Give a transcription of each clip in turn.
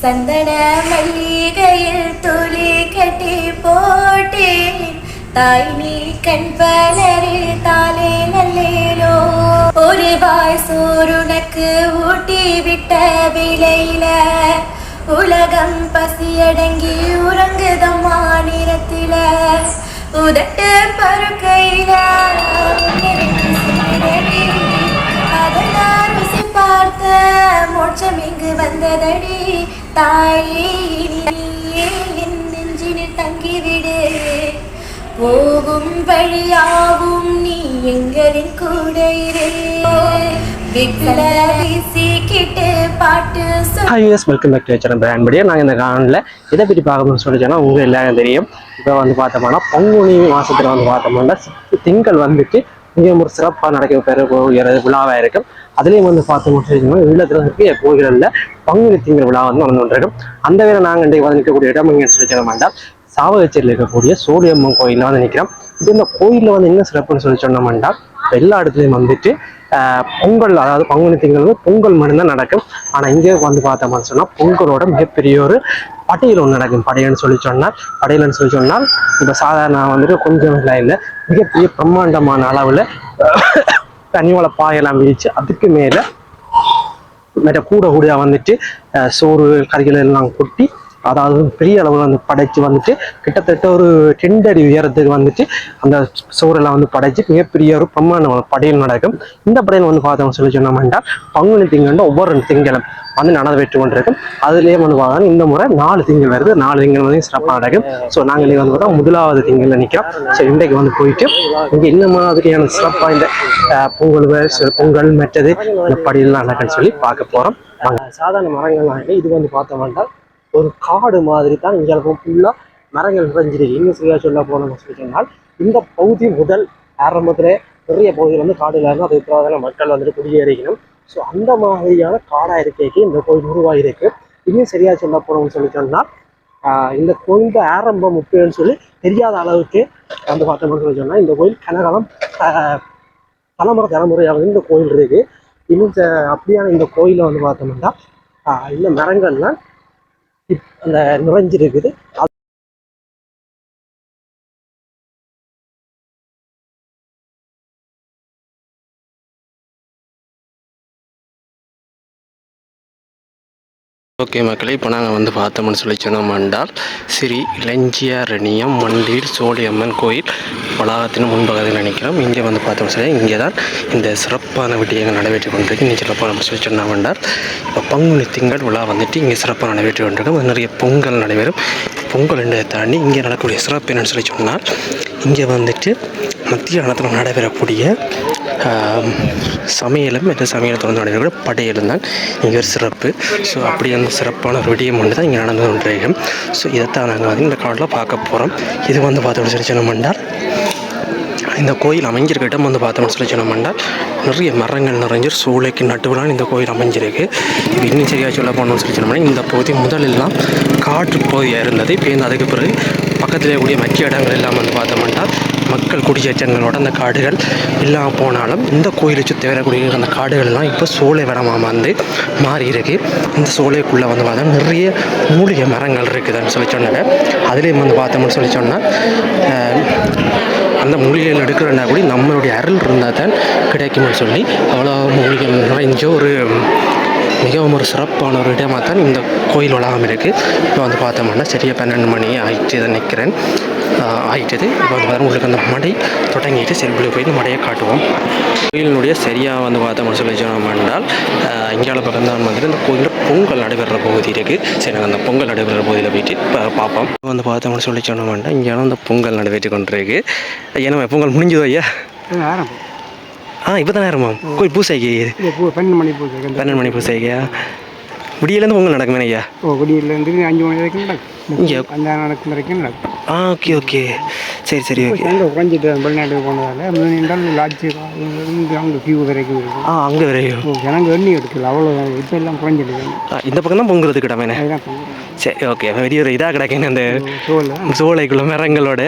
சந்தன மல்லிகையில் துளி கட்டி போட்டேன் தாய் நீ கண் பலரு தாலே நல்லேலோ ஒரு வாய் சோறுனக்கு ஊட்டி விட்ட விலையில உலகம் பசியடங்கி உறங்குதம்மா நிறத்தில உதட்டு பருக்கையில அதனால் ருசி பார்த்த மோட்சம் இங்கு வந்ததடி. தாயே இனி நீயே என் நெஞ்சினில் தங்கிவிடு? போகும் வழியாவும் நீ எங்களின் கூட இரு. விக்கல welcome back to channel brand நாங்கள் இந்த காணொலியில் இதை பற்றி பார்க்கணும்னு சொல்லி சொன்னால் உங்களுக்கு எல்லாரும் தெரியும். இப்போ வந்து பார்த்தோம்னா பங்குனி மாதத்தில் வந்து பார்த்தோம்னா திங்கள் வந்துட்டு மிக ஒரு சிறப்பாக நடக்க பெற போகிற விழாவாக இருக்கும். அதுலேயும் வந்து பார்த்தோம்னு சொல்லி சொன்னால் ஈழத்தில் இருக்க பங்குனி திங்கள் விழா வந்து நடந்து கொண்டிருக்கும். அந்த வேலை நாங்கள் இன்றைக்கு வந்து நிற்கக்கூடிய இடம் எங்கன்னு சொல்லி சொன்ன வேண்டாம் சாவகச்சேரியில் இருக்கக்கூடிய சூரியம்மன் கோயிலில் வந்து நிற்கிறோம். இப்போ இந்த கோயிலில் வந்து என்ன சிறப்புன்னு சொல்லி சொன்னோம்னா எல்லா இடத்துலையும் வந்துட்டு பொங்கல் அதாவது பங்குனி திங்கள் வந்து பொங்கல் மட்டும்தான் நடக்கும். ஆனால் இங்கே வந்து பார்த்தோம்னு சொன்னால் பொங்கலோட மிகப்பெரிய ஒரு படையல் ஒன்று நடக்கும். படையல்னு சொல்லி சொன்னால் படையல்னு சொல்லி சொன்னால் இப்போ சாதாரண வந்துட்டு கொஞ்சம் இல்லை இல்லை மிகப்பெரிய பிரம்மாண்டமான அளவில் தனிவள பாயெல்லாம் விரிச்சு அதுக்கு மேலே மற்ற கூட கூடையாக வந்துட்டு சோறு கறிகள் எல்லாம் கொட்டி அதாவது பெரிய அளவில் வந்து படைச்சு வந்துட்டு கிட்டத்தட்ட ஒரு ரெண்டு அடி உயரத்துக்கு வந்துட்டு அந்த சுவரெல்லாம் வந்து படைச்சு மிகப்பெரிய ஒரு பிரம்மாண்ட படையல் நடக்கும். இந்த படையல் வந்து பார்த்தோம் சொல்லி சொன்னோம்னா பங்குனி திங்கள்னு ஒவ்வொரு திங்களும் வந்து நடந்து கொண்டிருக்கும். அதுலேயே வந்து பார்த்தா இந்த முறை நாலு திங்கள் வருது. நாலு திங்கள் வந்து சிறப்பாக நடக்கும். ஸோ நாங்கள் வந்து பார்த்தா முதலாவது திங்களில் நிற்கிறோம் ஸோ இன்றைக்கு வந்து போயிட்டு இங்கே என்ன மாதிரியான சிறப்பாக இந்த பொங்கல் பொங்கல் மற்றது இந்த படியெல்லாம் நடக்குன்னு சொல்லி பார்க்க போகிறோம் சாதாரண மரங்கள்லாம் இது வந்து பார்த்தோம்னா ஒரு காடு மாதிரி தான் இங்கே இருக்கும். ஃபுல்லாக மரங்கள் நிறைஞ்சிருக்கு இன்னும் சரியாக சொல்ல போனோம்னு சொல்லி சொன்னால் இந்த பகுதி முதல் ஆரம்பத்தில் நிறைய பகுதியில் வந்து காடுல இருந்து அதுக்கு பிறகு மக்கள் வந்துட்டு குடியேறிக்கணும். ஸோ அந்த மாதிரியான காடாக இருக்கைக்கு இந்த கோயில் உருவாகிருக்கு இன்னும் சரியாக சொல்ல போனோம்னு சொல்லி சொன்னால் இந்த கோயில் ஆரம்பம் முக்கியம்னு சொல்லி தெரியாத அளவுக்கு வந்து பார்த்தோம்னு சொல்லி சொன்னால் இந்த கோயில் கனகாலம் தலைமுறை தலைமுறையாக இந்த கோயில் இருக்குது இன்னும் ச- அப்படியான இந்த கோயிலை வந்து பார்த்தோம்னா இந்த மரங்கள்லாம் அந்த நுழைஞ்சிருக்குது ஓகே மக்களே இப்போ நாங்கள் வந்து பார்த்தோம்னு சொல்லி சொன்னோம் என்றால் ஸ்ரீ இளஞ்சியாரணியம் மண்டில் சோழியம்மன் கோயில் வளாகத்தின் முன்பகுதியில் நினைக்கிறோம். இங்கே வந்து பார்த்தோம்னு சொல்லி இங்கே தான் இந்த சிறப்பான விடயங்கள் நடைபெற்று கொண்டிருக்கு. இங்கே சிறப்பாக நம்ம சொல்லி சொன்னோம் என்றால் இப்போ பங்குனி திங்கள் விழா வந்துட்டு இங்கே சிறப்பாக நடைபெற்று கொண்டிருக்கும். நிறைய பொங்கல் நடைபெறும். பொங்கல் என்றதை தாண்டி இங்கே நடக்கக்கூடிய சிறப்பு என்னன்னு சொல்லி சொன்னால் இங்கே வந்துட்டு மத்திய காலத்தில் நடைபெறக்கூடிய சமையலும் மற்ற சமையலை தொடர்ந்து நடைபெற படையலும் தான் இங்கே ஒரு சிறப்பு. ஸோ அப்படி அந்த சிறப்பான ஒரு விடியம் ஒன்று தான் இங்கே நடந்து கொண்டிருக்கும் ஸோ இதைத்தான் நாங்கள் வந்து இந்த காட்டில் பார்க்க போகிறோம் இது வந்து பார்த்தோம்னு சொல்லி சொன்னோம்னால் இந்த கோயில் அமைஞ்சிருக்க இடம் வந்து பார்த்தோம்னு சொல்லி சொன்னோம்னா நிறைய மரங்கள் நிறைஞ்சு சூளைக்கு நட்டுவிலான் இந்த கோயில் அமைஞ்சிருக்கு. இப்போ இன்னும் சரியாக சொல்ல போனோம்னு சொல்லி சொன்னோம்னா இந்த பகுதி முதலெல்லாம் காற்று பகுதியாக இருந்தது இப்போ இந்த அதுக்கு பிறகு பக்கத்திலே கூடிய மற்ற இடங்கள் எல்லாம் வந்து பார்த்தோம்னா மக்கள் குடியேற்றங்களோட அந்த காடுகள் இல்லாமல் போனாலும் இந்த கோயிலை சுற்றி வரக்கூடிய அந்த காடுகள்லாம் இப்போ சோலை வரமாக வந்து மாறி இருக்கு. இந்த சோலைக்குள்ளே வந்து பார்த்தா நிறைய மூலிகை மரங்கள் இருக்குதுன்னு சொல்லி சொன்னாங்க. அதுலேயும் வந்து பார்த்தோம்னு சொல்லி சொன்னால் அந்த மூலிகைகள் எடுக்கிறனா கூட நம்மளுடைய அருள் இருந்தால் தான் கிடைக்கும்னு சொல்லி அவ்வளோ மூலிகை நிறைஞ்ச ஒரு மிகவும் ஒரு சிறப்பான ஒரு இடமாக தான் இந்த கோயில் உலகம் இருக்குது இப்போ வந்து பார்த்தோம்னா சரியாக பன்னெண்டு மணி ஆயிடுச்சு இதை நிற்கிறேன் ஆயிட்டது. இப்போ வந்து பார்த்தா உங்களுக்கு அந்த மடை தொடங்கிட்டு சரி உள்ளே போய் இந்த மடையை காட்டுவோம். கோயிலினுடைய சரியாக வந்து பார்த்தோம்னு சொல்லி சொன்னோம் என்றால் இங்கால பக்கம் தான் வந்துட்டு இந்த கோயிலில் பொங்கல் நடைபெற பகுதி இருக்குது சரி நாங்கள் அந்த பொங்கல் நடைபெற பகுதியில் போயிட்டு பார்ப்போம். வந்து பார்த்தோம்னு சொல்லி சொன்னோம்னா இங்கேயான அந்த பொங்கல் நடைபெற்று கொண்டிருக்கு. ஏன்னா பொங்கல் முடிஞ்சதோ ஐயா? ஆ இப்போ தான் நேரமா கோயில் பூசைக்கு. பன்னெண்டு மணி பூஜை பன்னெண்டு மணி பூசைக்கா? விடியிலேருந்து பொங்கல் நடக்குமே ஐயா? ஓ குடியிலேருந்து அஞ்சு மணி வரைக்கும் நடக்கும். இங்கே அந்த நடக்கும் வரைக்கும் நடக்கும். ஆ ஓகே ஓகே. சரி சரி ஓகே. அங்கே உறைஞ்சிட்டு வெளிநாட்டுக்கு போனதால் முன்னாள் லாட்ஜி இருந்து அங்கே கியூ வரைக்கும் இருக்கும். ஆ அங்கே வரையும். ஜனங்க எண்ணி எடுக்கல அவ்வளோ இப்போ எல்லாம் குறைஞ்சிட்டு இந்த பக்கம் தான் பொங்குறது. சொல்றேன். சரி ஓகே. பெரிய ஒரு இதாக கிடக்குங்க அந்த சோலை சோலைக்குள்ள மரங்களோட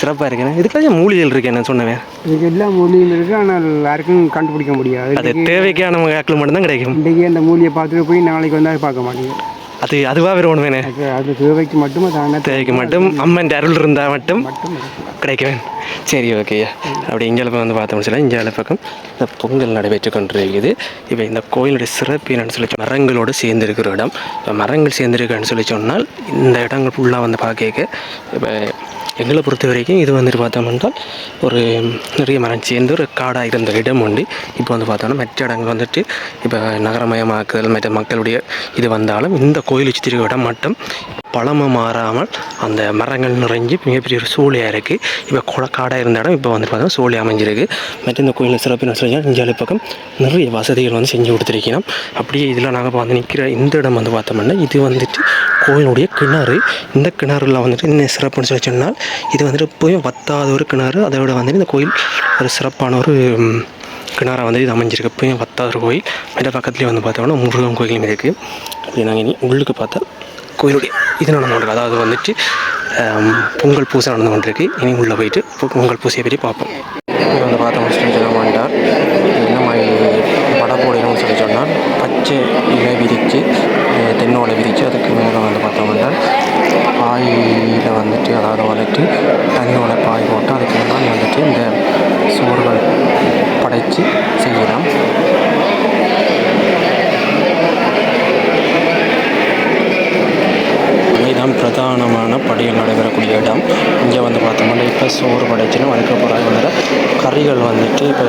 சிறப்பாக இருக்குண்ணே இதுக்கெல்லாம் மூலிகைகள் இருக்கு என்ன சொன்னவன் இதுக்கு எல்லா மூலியும் இருக்குது ஆனால் யாருக்கும் கண்டுபிடிக்க முடியாது. அது தேவைக்கான மக்களுக்கு மட்டும்தான் கிடைக்கும். இன்றைக்கி அந்த மூலியை பார்த்துட்டு போய் நாளைக்கு வந்தால் பார்க்க மாட்டேங்குது. அது அதுவாக விரும்பணுமே அது அது தேவைக்கு மட்டுமே தானே தேவைக்கு மட்டும் அம்மன் அருள் இருந்தால் மட்டும் மட்டும் கிடைக்கும். சரி ஓகே அப்படி இங்கே வந்து பார்த்தோம்னு சொல்லி இங்கே பக்கம் இந்த பொங்கல் நடைபெற்று கொண்டிருக்குது இப்போ இந்த கோயிலுடைய சிறப்பு என்னன்னு சொல்லி மரங்களோடு சேர்ந்து இருக்கிற இடம். இப்போ மரங்கள் சேர்ந்துருக்குன்னு சொல்லி சொன்னால் இந்த இடங்கள் ஃபுல்லாக வந்து பார்க்க இப்போ எங்களை பொறுத்த வரைக்கும் இது வந்துட்டு பார்த்தோம்னா ஒரு நிறைய மரம் சேர்ந்து ஒரு காடாக இருந்த இடம் உண்டு. இப்போ வந்து பார்த்தோம்னா மற்ற இடங்கள் வந்துட்டு இப்போ நகரமயமாக்குதல் மற்ற மக்களுடைய இது வந்தாலும் இந்த கோயில் சுற்றி இடம் மட்டும் பழமை மாறாமல் அந்த மரங்கள் நிறைஞ்சு மிகப்பெரிய ஒரு சூளையாக இருக்குது இப்போ குளக்காடாக இருந்த இடம் இப்போ வந்து பார்த்தா சூளை அமைஞ்சிருக்கு. மற்ற இந்த கோயிலில் சிறப்பு என்ன சொல்லி இந்தியாவில் பக்கம் நிறைய வசதிகள் வந்து செஞ்சு கொடுத்துருக்கணும் அப்படியே இதில் நாங்கள் இப்போ வந்து நிற்கிற இந்த இடம் வந்து பார்த்தோம்னா இது வந்துட்டு கோயிலுடைய கிணறு. இந்த கிணறுல வந்துட்டு என்ன சிறப்புன்னு சொல்லி சொன்னால் இது வந்துட்டு எப்போயும் வத்தாத ஒரு கிணறு. அதை விட வந்துட்டு இந்த கோயில் ஒரு சிறப்பான ஒரு கிணறாக வந்து இது அமைஞ்சிருக்கு. எப்போயும் வத்தாத ஒரு கோயில். இந்த பக்கத்துலேயே வந்து பார்த்தோம்னா முருகன் கோயிலும் இருக்குது அப்படி நாங்கள் இனி உள்ளுக்கு பார்த்தா கோயிலுடைய இது நடந்து கொண்டிருக்கு. அதாவது வந்துட்டு பொங்கல் பூசை நடந்து கொண்டிருக்கு. இனி உள்ளே போயிட்டு பொங்கல் பூசையை பற்றி பார்ப்போம். இப்போ வந்து பார்த்த முடிச்சுட்டு சொல்ல மாட்டார் என்ன மாதிரி படம் போடணும்னு சொல்லி சொன்னால் பச்சை இலை விரித்து தென்னோலை விரித்து அதுக்கு மேலே வந்து பார்த்தோம்னா பாயில் வந்துட்டு அதாவது வளர்த்து தண்ணியோட பாய் போட்டு அதுக்கு மேலே வந்துட்டு இந்த சோறுகள் படைத்து செய்யலாம் இதுதான் பிரதானமான படிகள் நடைபெறக்கூடிய இடம். இங்கே வந்து பார்த்தோம்னா இப்போ சோறு படைச்சுன்னா அதுக்கப்புறம் வந்து கறிகள் வந்துட்டு இப்போ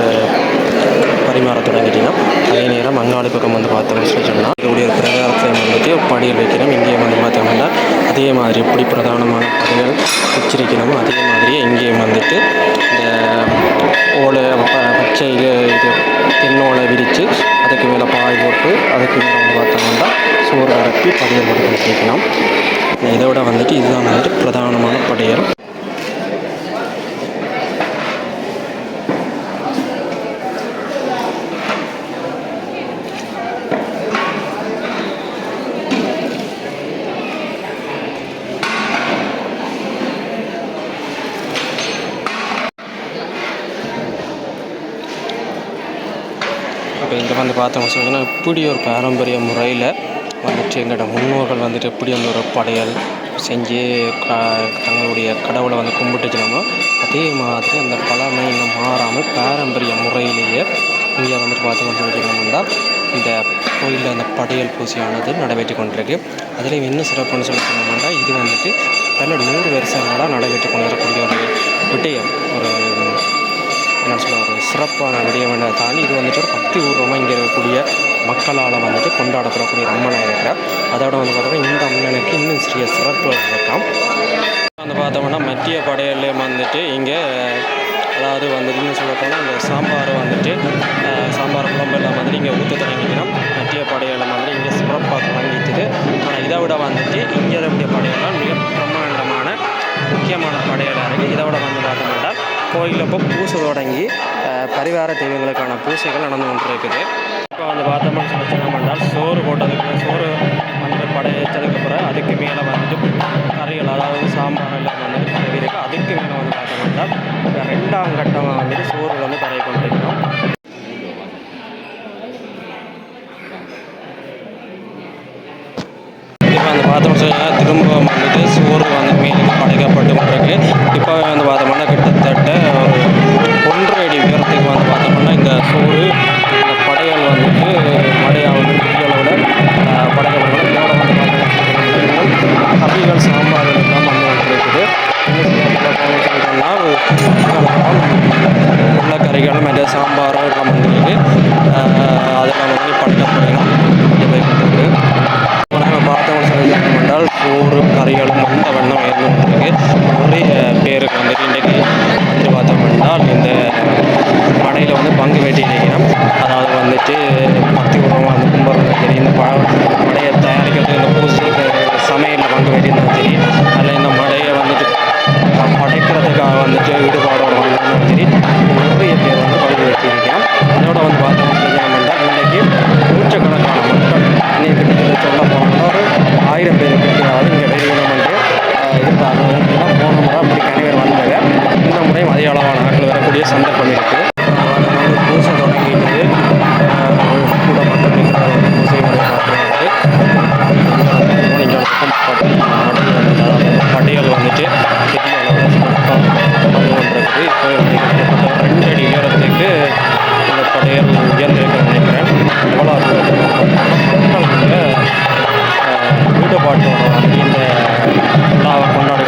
பரிமாற தொடங்கிட்டீங்கன்னா அதே நேரம் மங்காளி பக்கம் வந்து பார்த்தோம்னு சொல்லி சொன்னால் இதோடைய பிரகாரத்தை வந்துட்டு படியில் வைக்கணும். இங்கேயும் வந்து பார்த்தோம்னா அதே மாதிரி எப்படி பிரதானமான படிகள் வச்சிருக்கணுமோ. அதே மாதிரியே இங்கேயும் வந்துட்டு இந்த ஓலை ப- பச்சை இது தென்னோலை விரித்து அதுக்கு மேலே பாய் போட்டு அதுக்கு மேலே வந்து பார்த்தோம்னா சோறு அரைப்பி படிகள் மட்டும் வச்சிருக்கணும். இதோட வந்துட்டு இதுதான் வந்துட்டு பிரதானமான படையல் இப்போ இங்கே வந்து பார்த்தோம் சொன்னீங்கன்னா இப்படி ஒரு பாரம்பரிய முறையில் வந்துட்டு எங்களோட முன்னோர்கள் வந்துட்டு எப்படி வந்து ஒரு படையல் செஞ்சு தங்களுடைய கடவுளை வந்து கும்பிட்டுச்சினோமோ அதே மாதிரி அந்த பழமை இன்னும் மாறாமல் பாரம்பரிய முறையிலேயே இங்கே வந்துட்டு பார்த்து சொல்லிட்டோம்னா இந்த கோயிலில் அந்த படையல் பூசையானது நடைபெற்று கொண்டிருக்கு. அதுலேயும் இன்னும் சிறப்புன்னு சொல்லி சொன்னோம்னா இது வந்துட்டு பல நூறு வருஷங்களாக நடைபெற்று கொண்டிருக்கக்கூடிய ஒரு விடயம். ஒரு என்ன சொல்ல ஒரு சிறப்பான விடயம்னு தாண்டி இது வந்துட்டு ஒரு பக்தி பூர்வமாக இங்கே இருக்கக்கூடிய மக்களால் வந்துட்டு கொண்டாடப்படக்கூடிய அம்மனாக இருக்கிறார். அதோட வந்து பார்த்தோம்னா இந்த அம்மனுக்கு இன்னும் சிறிய சிறப்பு இருக்காம் வந்து பார்த்தோம்னா மத்திய படையிலையும் வந்துட்டு இங்கே அதாவது வந்துட்டு இன்னும் சொல்லப்போனால் இந்த சாம்பார் வந்துட்டு சாம்பார் குழம்பெல்லாம் வந்துட்டு இங்கே ஊற்ற தொடங்கிக்கணும் மத்திய படையெல்லாம் வந்து இங்கே சிறப்பாக தொடங்கிட்டுது ஆனால் இதை விட வந்துட்டு இங்கே இருக்கக்கூடிய படையெல்லாம் மிக பிரமாண்டமான முக்கியமான படையலாக இருக்குது இதை விட வந்து பார்த்தோம்னா கோயிலப்போ பூசை தொடங்கி பரிவார தெய்வங்களுக்கான பூசைகள் நடந்து கொண்டு இருக்குது இப்போ வந்து பார்த்தோம்னு சொல்லி சொன்னோம்னால் சோறு போட்டதுக்கு சோறு வந்துட்டு படையச்சதுக்கப்புறம் அதுக்கு மேலே வந்துட்டு கறிகள் அதாவது சாம்பார் எல்லாம் வந்துட்டு பரவி அதுக்கு மேலே வந்து பார்த்தோம்னா இந்த ரெண்டாம் கட்டமாக வந்துட்டு சோறு வந்து பரவி கொண்டிருக்கிறோம். இப்போ வந்து பார்த்தோம்னு சொன்னால் திரும்ப வந்துட்டு சோறு உருளைக்கறிகள் மற்ற சாம்பார் எல்லாம் வந்துருக்கு தான் போன முறை அப்படி கணவர் வந்தாங்க இந்த முறையும் அதிக அளவான ஆட்கள் வரக்கூடிய சந்தர்ப்பம் இருக்குது பூசை தொடங்கிட்டு கூட மட்டும் பூசை பட்டியல் வந்துட்டு இப்போ ரெண்டு அடி உயரத்துக்கு இந்த படையல் உயர்ந்திருக்க நினைக்கிறேன். எவ்வளோ மக்கள் உற்சாகத்தோட வந்து இந்த விழாவை கொண்டாடி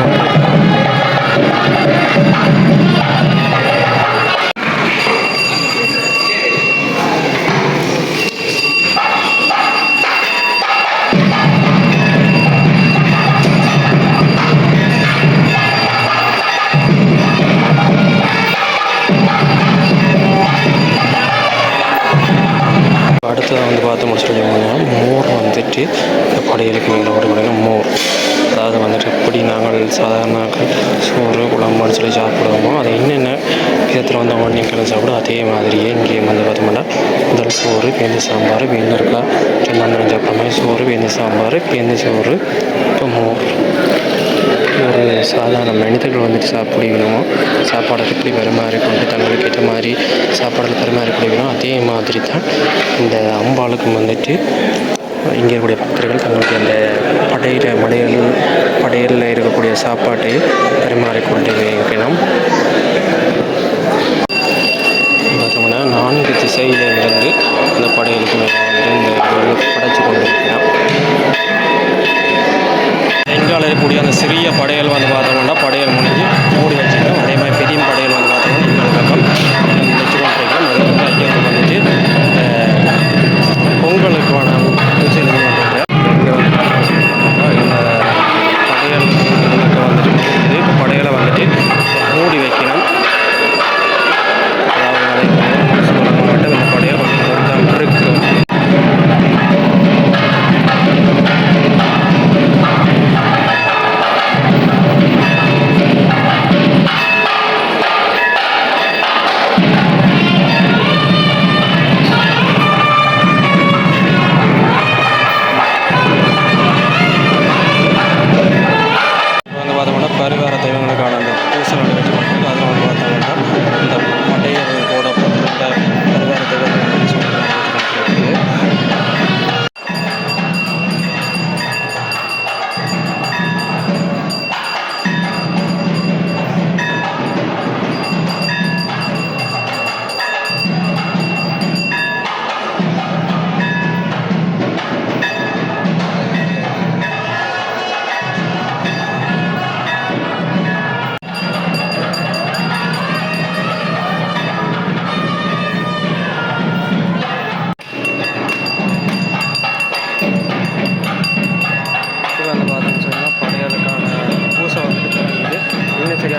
சோறு பேருந்து சாம்பார் வேந்தருக்கா ரெண்டாம் சாப்பிட்ற மாதிரி சோறு பேருந்து சாம்பார் பேருந்து சோறு இப்போ மோர் ஒரு சாதாரண மனிதர்கள் வந்துட்டு சாப்பிடுவீங்களோ சாப்பாடை எப்படி பரிமாறி கொண்டு தங்களுக்கு ஏற்ற மாதிரி சாப்பாடுகள் பரிமாறி அதே மாதிரி தான் இந்த அம்பாளுக்கும் வந்துட்டு இங்கே இருக்கக்கூடிய பக்தர்கள் தங்களுக்கு அந்த படையில மடையில் படையலில் இருக்கக்கூடிய சாப்பாட்டை பரிமாறிக்கொண்டு இருக்கணும் பார்த்தோம்னா நான்கு திசையிலிருந்து இருந்து படைகளுக்கு படையலுக்கு வந்து இந்த படைச்சு கொண்டிருக்கிறோம் பெங்காலில் இருக்கக்கூடிய அந்த சிறிய படையல் வந்து பார்த்தோம்னா படையல் முடிஞ்சு மூடி வச்சுருக்கோம் அதே மாதிரி பெரிய படையல் வந்து பார்த்தோம்னா இன்னொரு பக்கம். வச்சு கொண்டிருக்கிறோம் அது வந்து வந்துட்டு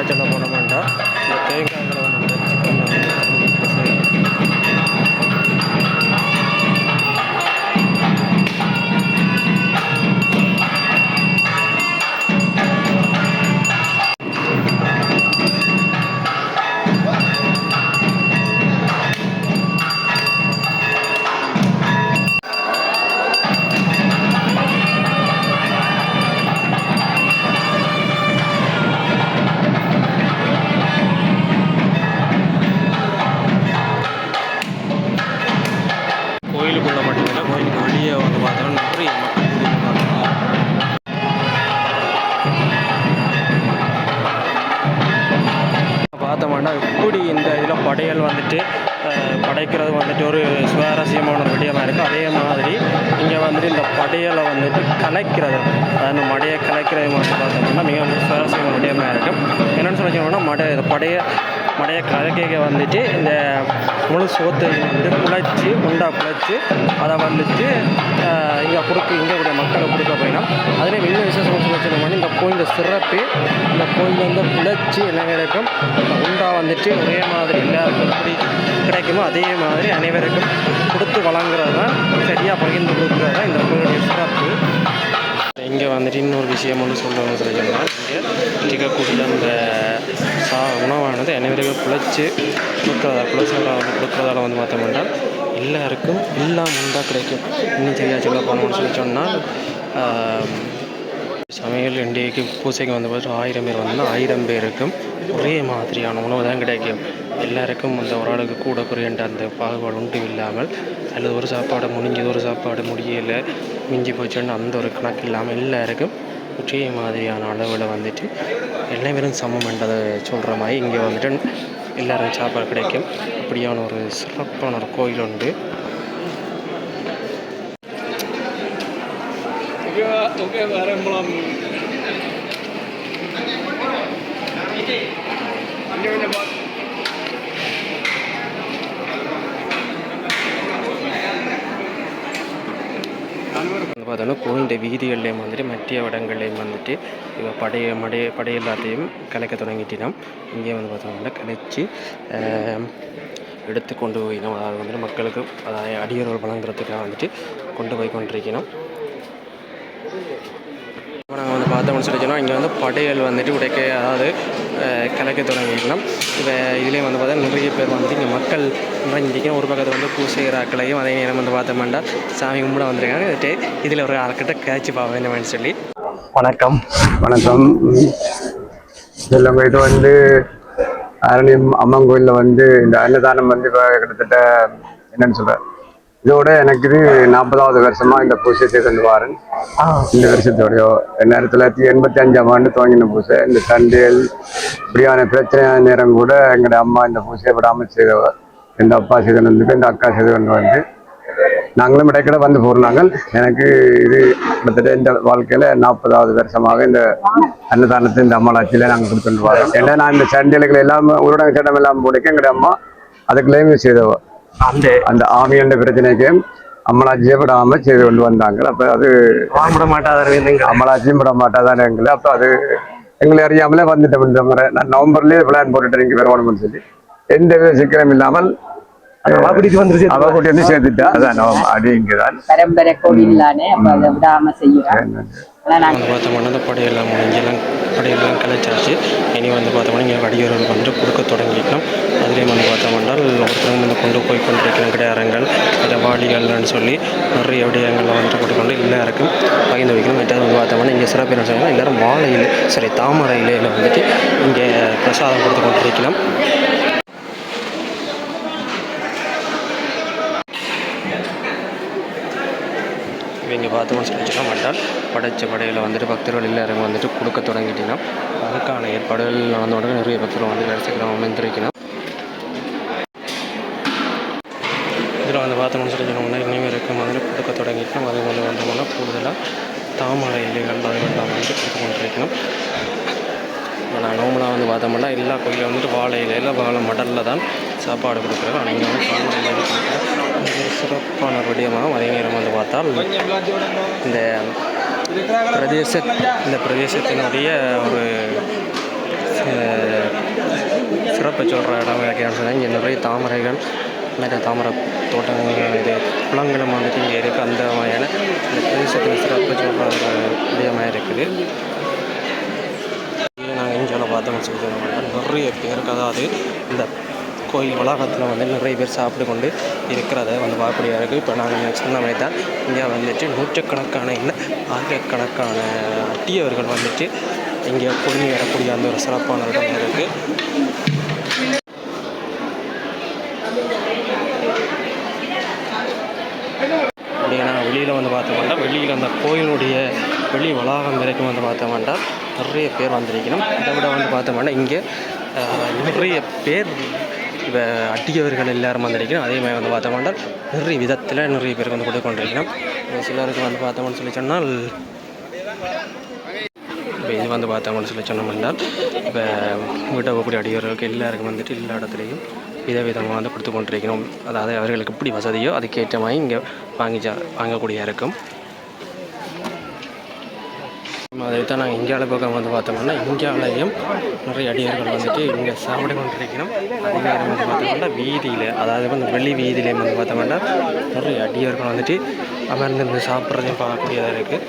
இன்னும் சரியாக படையல் வந்துட்டு படைக்கிறது வந்துட்டு ஒரு சுவாரஸ்யமான ஒரு விடயமாக இருக்குது அதே மாதிரி இங்கே வந்துட்டு இந்த படையலை வந்துட்டு கலைக்கிறது அந்த மடையை கலைக்கிறது வந்து பார்த்தோம்னா மிக சுவாரஸ்யமான விடயமாக இருக்கும். என்னென்னு சொல்லிச்சோம்னா மடை படையை மடையை கலக்கைக்க வந்துட்டு இந்த முழு சோத்தையும் வந்து குழைச்சி உண்டா குழைச்சி அதை வந்துட்டு இங்கே கொடுக்க இங்கே கூடிய மக்களுக்கு கொடுக்க போயிடும். அதில் இன்னும் விசேஷம் சொல்லி இந்த கோயிலில் சிறப்பு. இந்த கோயில் வந்து குழைச்சி என்ன கிடைக்கும்? உண்டா வந்துட்டு ஒரே மாதிரி எல்லாருக்கும் எப்படி கிடைக்குமோ அதே மாதிரி அனைவருக்கும் கொடுத்து வழங்குறது தான் சரியாக பகிர்ந்து கொடுக்குறது தான் இந்த கோயிலுடைய சிறப்பு. இங்கே வந்துட்டு இன்னொரு விஷயம் ஒன்று சொல்லணும்னு சொல்லி இங்கே இருக்கக்கூடிய அந்த சா உணவானது அனைவருக்கும் குழைச்சி கொடுக்குறதா குழைச்சவரை வந்து கொடுக்குறதால வந்து பார்த்தோம்னா எல்லாருக்கும் எல்லாம் உண்டாக கிடைக்கும். இன்னும் சரியாக சொல்ல போனோம்னு சொல்லி சொன்னால் சமையல் இண்டிகைக்கு பூசைக்கு வந்து பார்த்து ஆயிரம் பேர் வந்தால் ஆயிரம் பேருக்கும் ஒரே மாதிரியான உணவு தான் கிடைக்கும். எல்லாருக்கும் அந்த ஒரு ஆளுக்கு கூட குறையன்ற அந்த பாகுபாடு உண்டு இல்லாமல் அல்லது ஒரு சாப்பாடு முடிஞ்சது ஒரு சாப்பாடு முடியலை மிஞ்சி போச்சுன்னு அந்த ஒரு கணக்கு இல்லாமல் எல்லாருக்கும் ஒரே மாதிரியான அளவில் வந்துட்டு எல்லாரும் சமம் என்றதை சொல்கிற மாதிரி இங்கே வந்துட்டு எல்லோரும் சாப்பாடு கிடைக்கும். அப்படியான ஒரு சிறப்பான ஒரு கோயில் உண்டு. வந்து பார்த்தோன்னா கோயிலுடைய வீதிகளிலையும் வந்துட்டு மற்ற இடங்கள்லேயும் வந்துட்டு இவ படைய மடைய படை எல்லாத்தையும் கலைக்க தொடங்கிட்டினோம். இங்கே வந்து பார்த்தோம்னா கலைச்சி எடுத்து கொண்டு போயினோம். அதாவது வந்துட்டு மக்களுக்கு அதாவது அடியோர்கள் வழங்குறதுக்காக வந்துட்டு கொண்டு போய் கொண்டிருக்கணும் இப்போ நாங்கள் வந்து பார்த்தோம்னு சொல்லி இங்கே வந்து படையல் வந்துட்டு உடைக்க அதாவது அஹ், கலைக்க தொடங்கியிருக்கலாம். இப்போ இதுலேயும் வந்து பார்த்தா நிறைய பேர் வந்துட்டு இங்கே மக்கள் நிறைஞ்சிருக்கணும் ஒரு பக்கத்தில் வந்து பூசைகிறாக்களையும் அதே நேரம் வந்து பார்த்தோம்னா சாமி கும்பிட வந்திருக்காங்க. வந்துட்டு இதில் ஒரு ஆள்கிட்ட கேட்சி பார்க்க வேண்டும்னு சொல்லி. வணக்கம். வணக்கம். சொல்லுங்க இது வந்து அரணி அம்மன் கோயிலில் வந்து இந்த அன்னதானம் வந்து இப்போ கிட்டத்தட்ட என்னன்னு சொல்கிறேன் இதோட எனக்கு இது நாற்பதாவது வருஷமா இந்த பூஜை செய்து வாரன். இந்த வருஷத்தோடய ஆயிரத்தி தொள்ளாயிரத்தி எண்பத்தி அஞ்சாம் ஆண்டு துவங்கின பூஜை இந்த சண்டையில் இப்படியான பிரச்சனையான நேரம் கூட எங்களோட அம்மா இந்த பூஜையை விடாமல் செய்தவர் இந்த அப்பா செய்து வந்து இந்த அக்கா செய்து கொண்டு வந்து நாங்களும் இடைக்கிட வந்து போகிறாங்க எனக்கு இது கிட்டத்தட்ட இந்த வாழ்க்கையில நாற்பதாவது வருஷமாக இந்த அன்னதானத்தை இந்த அம்மாளாட்சியில நாங்கள் கொடுத்துட்டு வரோம். ஏன்னா நான் இந்த சண்டைகளுக்கு எல்லாம் உருடங்க சட்டம் எல்லாம் முடிக்க எங்களுடைய அம்மா அதுக்குள்ளேயுமே செய்தவ. அந்த அந்த ஆமியண்ட பிரச்சனைக்கு அம்மளாட்சியை விடாம செய்து கொண்டு வந்தாங்க. அப்ப அது வாங்கிட மாட்டாத அம்மளாட்சியும் விட மாட்டாதானே எங்களை. அப்ப அது எங்களை அறியாமலே வந்துட்டோம் இந்த முறை. நான் நவம்பர்லயே பிளான் போட்டுட்டேன் நீங்க வரணும்னு சொல்லி. எந்த வித சிக்கனம் இல்லாமல் பிடிச்சு வந்துருச்சு. அவ கூட்டி வந்து சேர்த்துட்டா அதான் அப்படிங்கிறான் பரம்பரை அப்ப அதை விடாம பார்த்தோம்னா அந்த படையெல்லாம் முடிஞ்செல்லாம் படையெல்லாம் கிடைச்சாச்சு. இனி வந்து பார்த்தோம்னா இங்கே வடிவர்கள் வந்து கொடுக்க தொடங்கிட்டோம் அதுலேயும் வந்து பார்த்தோம்னா ஒருத்தரும் வந்து கொண்டு போய் கொண்டிருக்கிற கிடையாரங்கள் இடவாளிகள்னு சொல்லி நிறைய விடயங்களில் வந்து கொண்டு இல்லை இருக்கும் பகிர்ந்து வைக்கணும். எட்டாவது வந்து பார்த்தோம்னா இங்கே சிறப்பு என்ன செய்யணும் எல்லோரும் வாழையில் சரி தாமரை இலையில் வந்துட்டு இங்கே பிரசாதம் கொடுத்து கொண்டிருக்கலாம் இவங்க பார்த்தோம்னு சொல்லிச்சுன்னா மண்டால் படைச்ச படையில் வந்துட்டு பக்தர்கள் எல்லாரும் வந்துட்டு கொடுக்க தொடங்கிட்டீங்கன்னா அதுக்கான ஏற்பாடுகள் வந்த உடனே நிறைய பக்தர்கள் வந்து வரிசைக்கிழமை அமைந்திருக்கணும் இதில் வந்து பார்த்தோம்னு சொல்லி சொன்னோம்னா இனிமேல் இருக்கும் வந்துட்டு கொடுக்க தொடங்கிட்டோம். அது வந்து வந்தோம்னா கூடுதலாக தாமரை இலைகள் அதுகள்லாம் வந்து கொடுத்து கொண்டிருக்கணும் ஆனால் நார்மலாக வந்து பார்த்தோம்னா எல்லா கோயிலும் வந்துட்டு வாழை இலையில் வாழை மடலில் தான் சாப்பாடு கொடுக்குறோம். ஆனால் இங்கே வந்து தாமரை இலையில் சிறப்பான விடயமாகும் அதே நேரம் வந்து பார்த்தால் இந்த பிரதேச இந்த பிரதேசத்தினுடைய ஒரு சிறப்பு சிறப்பை சொல்கிற இடம் வைக்கணும்னு சொன்னால் இங்கே நிறைய தாமரைகள் நிறைய தாமரை தோட்டங்கள் இது குளங்களும் வந்துட்டு இங்கே இருக்குது அந்த மாதிரியான இந்த பிரதேசத்தில் சிறப்பை சொல்கிற விடயமாக இருக்குது. நாங்கள் இங்கே பார்த்தோம்னு சொல்லி நிறைய பேருக்கு அதாவது இந்த கோயில் வளாகத்தில் வந்து நிறைய பேர் சாப்பிட்டு கொண்டு இருக்கிறத வந்து பார்க்கக்கூடிய இருக்குது இப்போ நாங்கள் சொன்ன மாதிரி தான் இங்கே வந்துட்டு நூற்றுக்கணக்கான இல்லை ஆயிரக்கணக்கான அட்டியவர்கள் வந்துட்டு இங்கே குழுமி வரக்கூடிய அந்த ஒரு சிறப்பான இடம் இருக்குது அப்படின்னா வெளியில் வந்து பார்த்தோம்னா வெளியில் அந்த கோயிலுடைய வெளி வளாகம் வரைக்கும் வந்து பார்த்தோம்னா நிறைய பேர் வந்திருக்கணும். இதை விட வந்து பார்த்தோம்னா இங்கே ஆஹ், நிறைய பேர் இப்போ அட்டியவர்கள் எல்லாரும் வந்திருக்கணும் அதே மாதிரி வந்து பார்த்தோம்னா நிறைய விதத்தில் நிறைய பேருக்கு வந்து கொடுத்து கொண்டிருக்கணும் சிலருக்கு வந்து பார்த்தோம்னு சொல்லி சொன்னால் இப்போ இது வந்து பார்த்தோம்னு சொல்லி சொன்னோம்னா இப்போ வீட்டை போகக்கூடிய அடியவர்களுக்கு எல்லாருக்கும் வந்துட்டு எல்லா இடத்துலையும் விதவிதமாக வந்து கொடுத்து கொண்டிருக்கணும் அதாவது அவர்களுக்கு எப்படி வசதியோ அதுக்கேற்ற மாதிரி இங்கே வாங்கி ஜா வாங்கக்கூடிய இருக்கும் அதை தான் நாங்கள் இந்தியாவில் பக்கம் வந்து பார்த்தோம்னா இந்தியாவிலையும் நிறைய அடியர்கள் வந்துட்டு இங்கே சாப்பிட கொண்டிருக்கணும் அதே வந்து பார்த்தோம்னா வீதியில் அதாவது வந்து வெளி வீதியிலையும் வந்து பார்த்தோம்னா நிறைய அடியர்கள் வந்துட்டு அமர்ந்திருந்து சாப்பிட்றதையும் பார்க்கக்கூடியதாக இருக்குது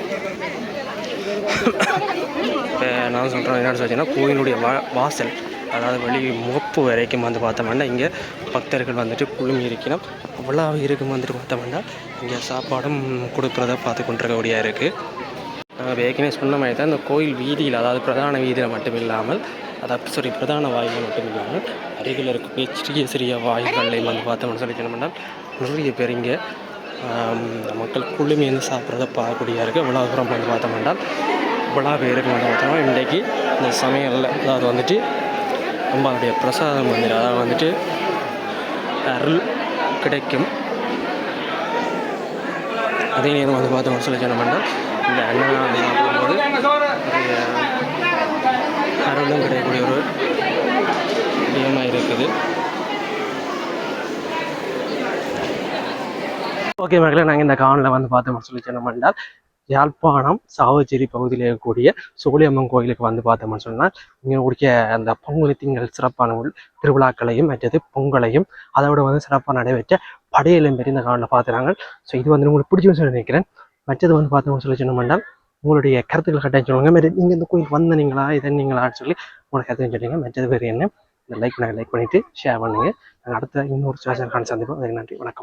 இப்போ நான் சொல்கிறேன் என்ன சொல்லிச்சுன்னா கோயிலுடைய வா வாசல் அதாவது வெளி முகப்பு வரைக்கும் வந்து பார்த்தோம்னா இங்கே பக்தர்கள் வந்துட்டு குழுமி இருக்கணும் அவ்வளோ இருக்கும் வந்துட்டு பார்த்தோம்னா இங்கே சாப்பாடும் கொடுக்குறத பார்த்து கொண்டிருக்கக்கூடிய இருக்குது நம்ம ஏற்கனவே சொன்ன மாதிரி தான் இந்த கோயில் வீதியில் அதாவது பிரதான வீதியில் மட்டும் இல்லாமல் அதாவது சாரி பிரதான வாயிலில் மட்டும் இல்லாமல் அருகில் இருக்கக்கூடிய சிறிய சிறிய வாயில்கள்லையும் வந்து பார்த்தோம்னு சொல்லி சொன்னோம்னா நிறைய பேர் இங்கே மக்கள் குழுமி சாப்பிட்றத பார்க்கக்கூடிய இருக்குது இவ்வளோ தூரம் வந்து பார்த்தோம்னால் இவ்வளோ பேருக்கு வந்து பார்த்தோம்னா இன்றைக்கு இந்த சமையலில் அதாவது வந்துட்டு அம்பாளுடைய பிரசாதம் வந்து அதாவது வந்துட்டு அருள் கிடைக்கும். அதே நேரம் வந்து பார்த்தோம்னு சொல்லி சொன்னோம்னா இந்த அண்ணா சாப்பிடும்போது அருளும் கிடைக்கக்கூடிய ஒரு இடமாக இருக்குது. ஓகே மக்களே நாங்கள் இந்த காவலில் வந்து பார்த்தோம்னு சொல்லி சொன்னோம் என்றால் யாழ்ப்பாணம் சாவச்சேரி பகுதியில் இருக்கக்கூடிய சோழியம்மன் கோயிலுக்கு வந்து பார்த்தோம்னு சொன்னால் இங்கே கூடிய அந்த பொங்கல் திங்கள் சிறப்பான உள் திருவிழாக்களையும் மற்றது பொங்கலையும் அதோட வந்து சிறப்பாக நடைபெற்ற படையலும் பெரிய இந்த காவலில் பார்த்துறாங்க ஸோ இது வந்து உங்களுக்கு பிடிச்சுன்னு சொல்லி நினைக்கிறேன். மற்றது வந்து பார்த்தோம்னு சொல்லி சொன்ன என்றால் உங்களுடைய கருத்துக்கள் கட்டாயம் சொல்லுங்க. மாரி நீங்கள் இந்த கோயில் வந்தனீங்களா? இதை நீங்களான்னு சொல்லி உங்களோட கருத்து சொல்லுங்க. மற்றது வேறு என்ன? இந்த லைக் பண்ண லைக் பண்ணிவிட்டு ஷேர் பண்ணுங்கள் நாங்கள் அடுத்த இன்னொரு சுவாசம் சந்திப்போம். அதுக்கு நன்றி. வணக்கம்.